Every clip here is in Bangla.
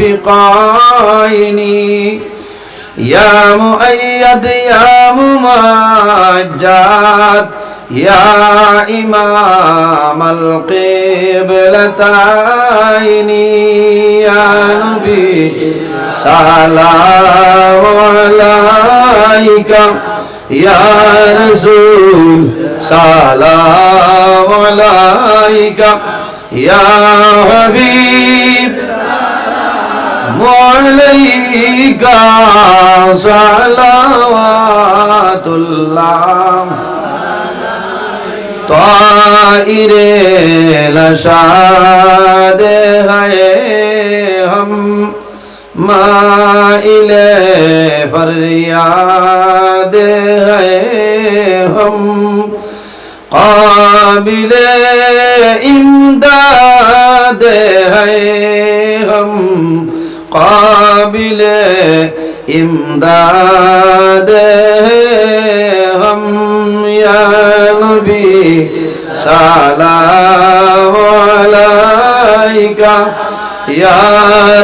المرافقين يا مؤيد يا ممجد يا إمام القبلتين. يا نبي سلام عليك. يا رسول سلام عليك. يا حبيب عليك صلوات الله طائر لشاد ہے ہم مائل فریاد ہے ہم قابل امداد ہے قابل امداد ہم یا نبی سلام علیکہ یا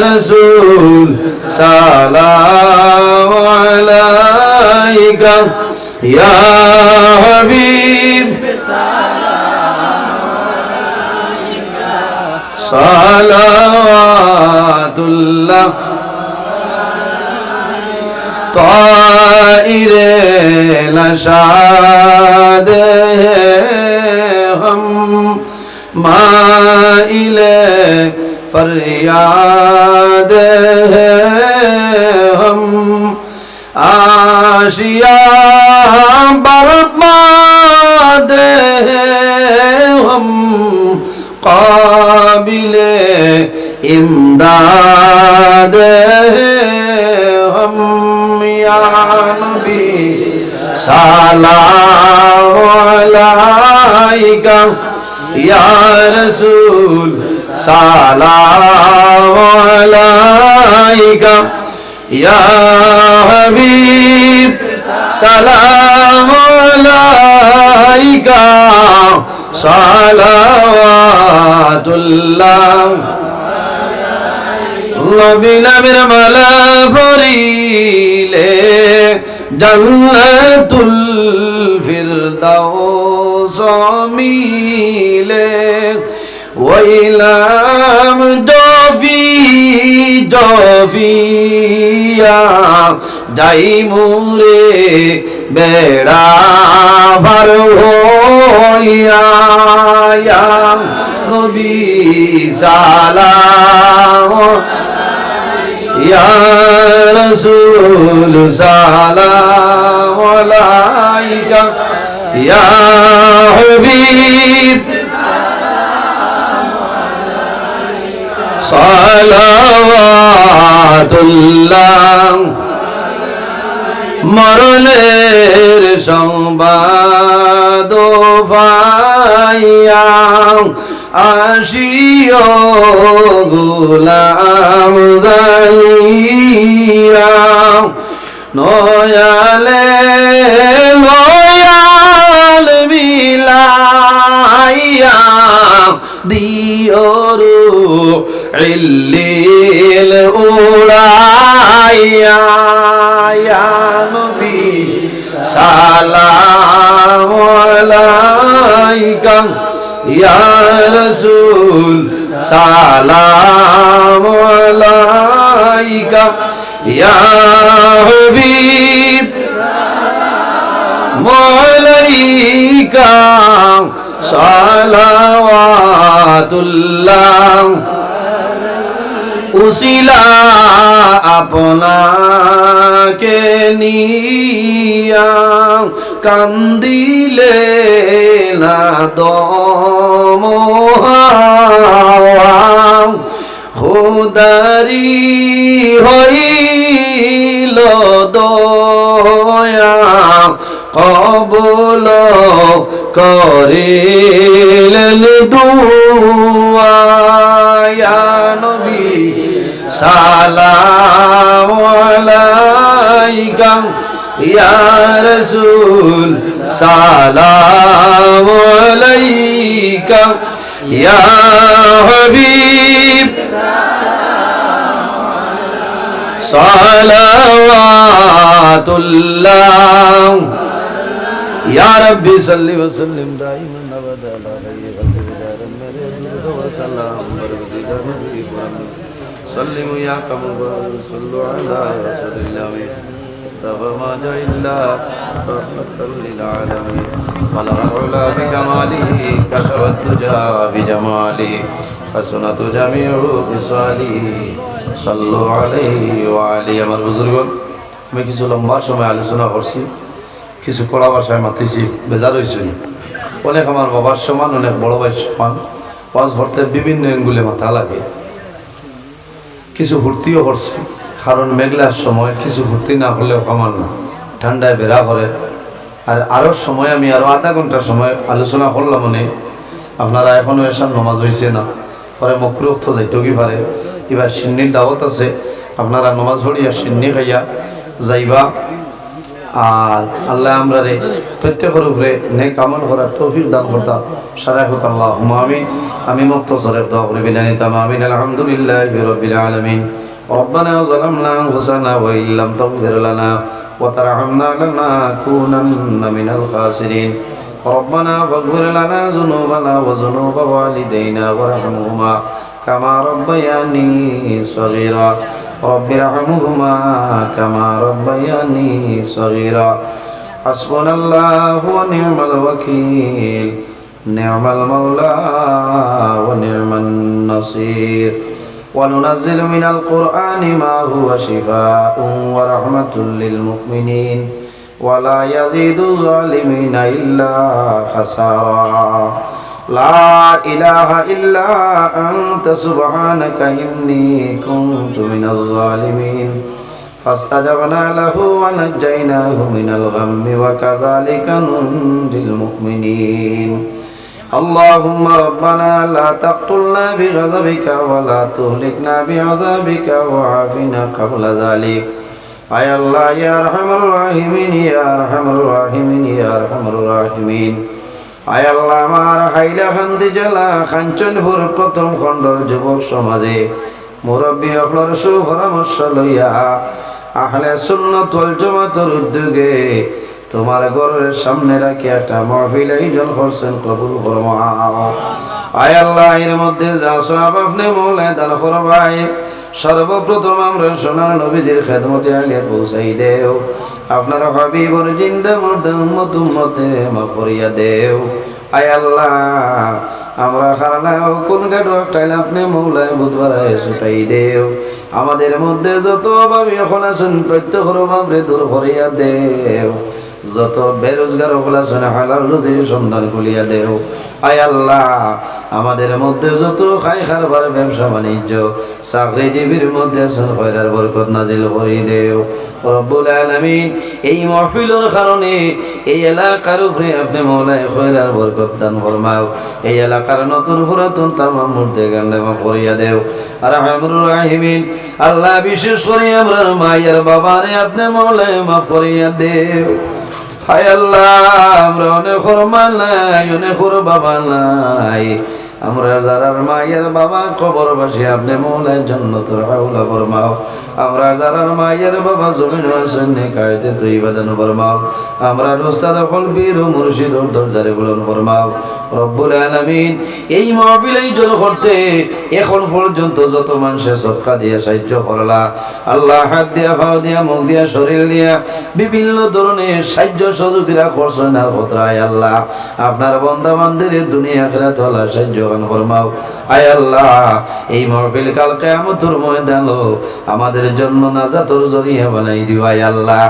رسول سلام علیکہ یا حبیب سلام طائر لشاد ہم مائل فریاد ہم آشیا برباد ہم قابل امداد নবী সালাম। আলাইকা ইয়া রাসূল সালাম আলাইকা ইয়া হাবিব মালা পরি জান্নাতুল ফিরদাউস মিলে ওইলাম জফি জফিয়া যাই মুরে বেড়া ভার হইয়া ইয়া নবী সালাম ইয়া রসুল সালাম আলাইকা। ইয়া হাবিব। সালাওয়াতুল্লাহ। মরণের সংবাদ পাইয়া আসিও জানিয়া নয়ালে নয়াল মিলাইয়া দিয়রু ইল্লিল উড়াইয়া। ইয়া নবী সালাম আলাইকা ইয়া রাসূল সালাম আলাইকা ইয়া হাবিব মালাইকা সালাওয়াতুল্লাহ। উসিলা আপনাকে নিয়া কান্দিলে না দম হুদারি হইল দয়া কবল করিলেন দুয়া নবী সালাম আলাইকা। ইয়া সালাম ইয়া صلوات الله يا ربي صل وسلم دائما ابدا عليه سلموا يا قوم صلوا على رسول الله تبا ما جاء الله رحمة للعالمين بلغ العلا بكماله كشف الدجى بجماله حسنت جميع خصاله صلوا عليه وعلي আমার বুজুর্গণ আমি কিছু লম্বা সময় আলোচনা করছি কিছু কড়া ভাষায় মাতিছি বেজার হয়েছি অনেক আমার বাবার সমান অনেক বড় ভাই সমান ওয়াজ ভরতে বিভিন্ন এঙ্গুলে মাথা লাগে কিছু ফুর্তিও করছি কারণ মেঘলার সময় কিছু ফুর্তি না হলেও কমান না ঠান্ডায় বেড়া করে আর আরও সময় আমি আরও আধা ঘন্টা সময় আলোচনা করলাম মানে আপনারা এখনও এসার নমাজ হয়েছে না পরে মকরুখ তো যাইতো কি পারে এবার সিন্নির দাওয়াত আছে আপনারা নমাজ পড়িয়া সিন্নি খাইয়া যাইবা আর আল্লাহ আমরা রে প্রত্যেকের উপরে নেক আমল করার তৌফিক দান করতা সারা হোক আল্লাহ আমিন আমি মুক্ত সরে দোয়া করে বিদায় নিতাম আমিন আলহামদুলিল্লাহ রবিল আলমিন ربنا ظلمنا أنفسنا وإن لم تغفر لنا وترحمنا لنكونن من الخاسرين ربنا فاغفر لنا ذنوبنا وذنوب والدينا وارحمهما كما ربياني صغيرا رب ارحمهما كما ربياني صغيرا حسبنا الله ونعم الوكيل نعم المولى ونعم النصير وننزل من القرآن ما هو شفاء ورحمة للمؤمنين ولا يزيد الظالمين إلا خسارا لا إله إلا أنت سبحانك إني كنت من الظالمين فاستجبنا له ونجيناه من الغم وكذلك ننجي المؤمنين اللهم ربنا لا تقتلنا بغضبك ولا تهلكنا بعذابك وعافنا قبل ذلك আয় আল্লাহ ইয়া রহমার রাহিমিন ইয়া রহমার রাহিমিন ইয়া রহমার রাহিমিন আয় আল্লাহ আমার হাইলাকান্দি জেলা কাঞ্চনপুর প্রথম খণ্ডর যুবক সমাজে মুরব্বী অকলর সুপরামর্শ লইয়া আহলে সুন্নত ওয়াল জামাতের উদ্যোগে তোমার ঘরের সামনে রাখি একটা মাহফিল আয়োজন করছেন কবুল ফরমাও আয় আল্লাহ, এর মধ্যে যা সব আপনি মৌলায় দান করবাই সর্বপ্রথম আমরা সোনার নবীজির খেদমতে আলিয়াত পৌঁছাই দেও। আপনার হাবিবর জিন্দা মধ্যে উম্মত উম্মতে মা করিয়া দেও। আয় আল্লাহ, আমরা খারানা কোন গাড়ো একটাইলে আপনি মৌলায় বুধবার ছুটাই দেও। আমাদের মধ্যে যত অভাবী এখন আছেন, প্রত্যেকের অভাবে দূর করিয়া দেও। যত বেরোজগার হলা শুনে হালাল রুজির সন্ধান খুলিয়া দেও আয় আল্লাহ, আমাদের মধ্যে যত খাই খারবার ব্যবসা বাণিজ্য, চাকরিজীবীর মধ্যে খয়রার বরকত নাজিল করি দেও। রব্বুল আলামিন, এই মহফিলের কারণে এই এলাকার উপরে আপনি মৌলায় খয়রার বরকত দান ফরমাও। এই এলাকার নতুন পুরাতন তামাম মধ্যে গান্ডামা করিয়া দেও। আর আমরুর রাহিমিন, আল্লাহ বিশেষ করে আমরা মায়ের বাবারে আপনি মৌলায় মাফ করিয়া দেও। হায় আল্লাহ আমরা অনেক হরমান নাই অনেক হর বাবা নাই। আমরা যারা মায়ের বাবা খবর বাসি আপনি মৌলায় জন্য তোর হাউলা ফরমাও। আমরা যারা মায়ের বাবা, জমিন আছেন কায়তে তুই বাদান আমরা হল বীর মুর্শিদ দরজারে রব্বুল এই মহবিল জল করতে এখন পর্যন্ত যত মানুষের সৎকা দিয়ে, সাহায্য করলা। আল্লাহ হাত দিয়া ভাও দিয়া, মুখ দিয়া, শরীর দিয়া বিভিন্ন ধরনের সাহায্য সহযোগীরা করছেন আর আল্লাহ। আপনার বন্ধা বান্ধবের দুনিয়া খেলা তোলা সাহায্য গান ফরমাও, আয় আল্লাহ, এই মহফিল কাল কেমতর ময়দান আমাদের জন্য নাজাতর জরিয়া বানাই দিও, আয় আল্লাহ।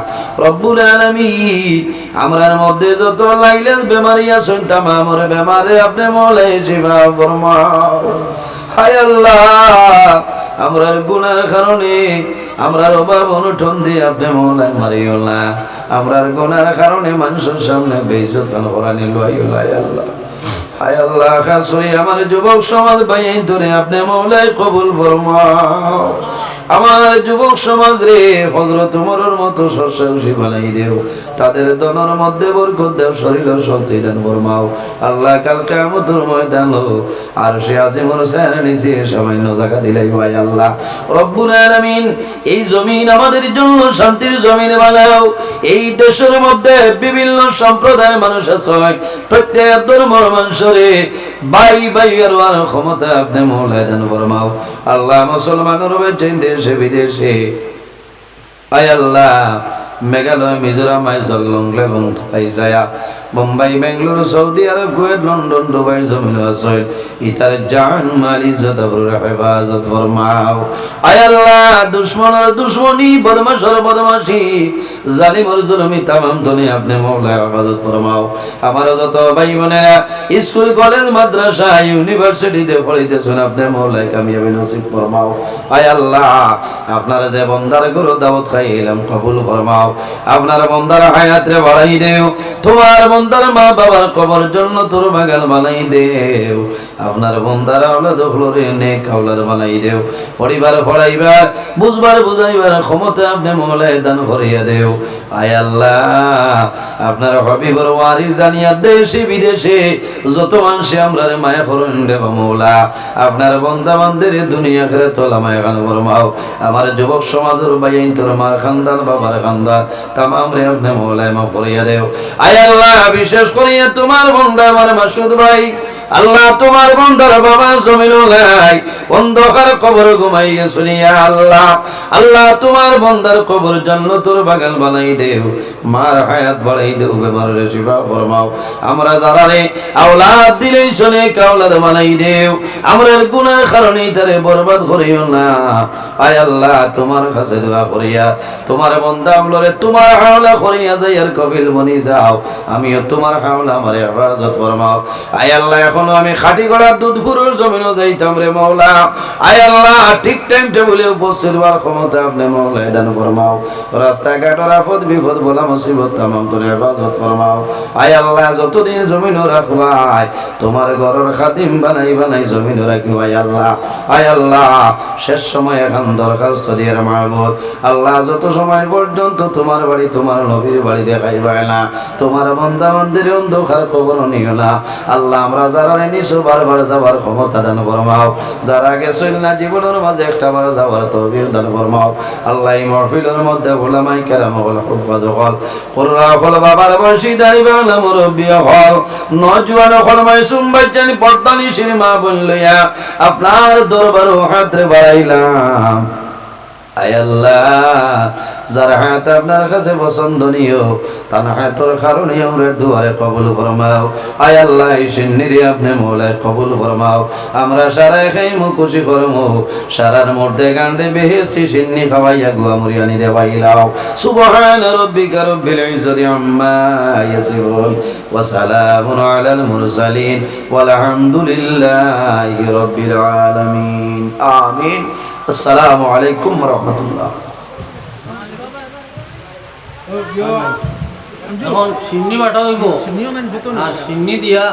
রব্বুল আলামিন, আমরার মধ্যে যত লাইলের বেমারি আছেন, তামামর বেমারে আপনি মলে জিবা ফরমাও। হায় আল্লাহ, আমরার গুনার কারণে, আমরার অভাব অনুঠন দিয়ে আপনি মৌলায় মারিও না। আমরার গুনার কারণে মানুষের সামনে বেইজত কান করা নিল আল্লাহ। হায় আল্লাহ খাসুরি আমার যুবক সমাজ ভাই ধরে আপনি মৌলাই কবুল ফরমাও। আমার যুবক সমাজ রে হজরত উমরের মতো শস্যাংশী বানাই দেও। তাদের দনের মধ্যে বরকত দেও, শরীর শক্তি দান ফরমাও। আল্লাহ কাল কেমতর ময়দান আর সে আছে মোর স্যার নিচে সামান্য জায়গা দিলাই ভাই আল্লাহ। রব্বুল আলামিন, এই জমিন আমাদের জন্য শান্তির জমিন বানাও। এই দেশের মধ্যে বিভিন্ন সম্প্রদায়ের মানুষ আছে প্রত্যেক ধর্মের মানুষরে বাই বাই আর ক্ষমতা আপনি মৌলায় দান ফরমাও। আল্লাহ মুসলমানের দেশে বিদেশে। আয় আল্লাহ মেঘালয়, মিজোরাম, আইজল, লংলে এবং যায়া। Bombay, Bengaluru, Saudi Arab, Kuwait, London, Dubai, জমিন আসল ইতার জান মাল ইজ্জত আবরুর হেফাজত ফরমাও। আয় আল্লাহ দুশ্মনের দুশ্মনী বদমাশর বদমাশি, জালিমর জুলমি তামাম ধনে আপনি মৌলা হেফাজত ফরমাও। আমার যত ভাই বোনেরা স্কুল, কলেজ, মাদ্রাসা, ইউনিভার্সিটিতে পড়াইতেছেন আপনি মৌলাই কামিয়াবি নসিব ফরমাও। আয় আল্লাহ, আপনারা যে বন্দার গরু দাওয়াত খাইলাম কবুল ফরমাও। আপনার বন্দার হায়াতরে বাড়াই দেও, তোমার বন্দার মা বাবার কবর জন্য তোর বাগান বানাই দেও। আপনার বন্দার আওলাদ হলরে নেক আওলাদ বানাই দেও। পরিবার পড়াইবার, বুঝবার, বুঝাইবার ক্ষমতা আপনি মৌলায় দান করিয়া দেও। আয় আল্লাহ, আপনার হবিবর ওয়ারি জানিয়া দেশে, বিদেশে যত মানুষে আমরা রে মায়া করুন দেব মৌলা। আপনার বন্দা বান্ধের দুনিয়া করে তোলা মায়া খান ফরমাও। আমার যুবক সমাজের বাইন তোর মার খানদান, বাবার খানদান। তামাম রে আপনি মৌলায় মা করিয়া দেও। আয় আল্লাহ, বিশেষ করিয়া তোমার বন্ধা আমার মাসুদ ভাই। আল্লাহ তোমার বন্দার বাবা গাই অন্ধকার কবর ঘুমাইয়া শুনিয়া আল্লাহ। আল্লাহ তোমার বন্দার কবর জান্নাতুর বাগান বানাই দেও। মার হায়াত বাড়াই দেও, বেমারের শিফা ফরমাও। আমরা যারা রে আওলাদ দিলেই শুনে কাওলাদ বানাই দেও। আমরার গুনার কারণে তারে বরবাদ করিও না। আয় আল্লাহ, তোমার কাছে দোয়া করিয়া, তোমার বন্দা বলরে তোমার হাওলা করিয়া যাই আর কপিল বনি যাও। আমিও তোমার হাওলা আমার হেফাজত ফরমাও। আয় আল্লাহ এখনও আমি খাটি গড়া দুধ পুরুষ জমিনও যাইতাম রে মৌলা আয় আল্লাহ, ঠিক টাইম টেবিলে উপস্থিত হওয়ার ক্ষমতা আপনি মৌলা দান ফরমাও। রাস্তাঘাটের আফত বিপদ বলা মুসিবত, তামাম তোর হেফাজত ফরমাও। আয় আল্লাহ, যতদিন জমিনও রাখবাই, তোমার ঘরের খাদিম বানাই বানাই জমিনও রাখি আয় আল্লাহ। আয় আল্লাহ, শেষ সময় এখন দরখাস্ত দিয়ে মাহবুদ আল্লাহ, যত সময় পর্যন্ত তোমার বাড়ি তোমার নবীর বাড়ি দেখাইবাই না, তোমার বন্ধা মন্দির অন্ধকার কবর নিও না আল্লাহ, আমরা যারা নিছো বারবার যাবার ক্ষমতা দান ফরমাও। যারা গেছিল না, জীবনের মাঝে একটা বার যাওয়ার তৌফিক দান ফরমাও। আল্লাহ মহফিলের মধ্যে গোলামাই কেরাম হল হুফাজ হল। হল বাবার বংশী দাঁড়ি বাংলা মুরব্বী হল। সিনেমা বললিয়া, আপনার দরবার হাতে বাড়াইলাম। যার হাত আপনার কাছে পছন্দনীয়, তার হাতের কারণে আমরা দুয়ারে কবুল ফরমাও। আয় আল্লাহ আপনি কবুল ফরমাও। আমরা সারা খাই মু খুশি করমু। সারার মধ্যে গান্ডে বেহেস্তি সিন্নি খাওয়াইয়া গুয়া মুরিয়ানি দে বাইলাও সুবহান রাব্বিকা রব্বিল ইজ্জাতি আম্মা ইয়াসিফুন, ওয়া সালামুন আলাল মুরসালিন, ওয়ালহামদুলিল্লাহি রাব্বিল আলামিন। আমিন। আসসালামু আলাইকুম রহমতুল্লাহ। এখন সিন্নি বাটা হইব। সিন্নি দিয়া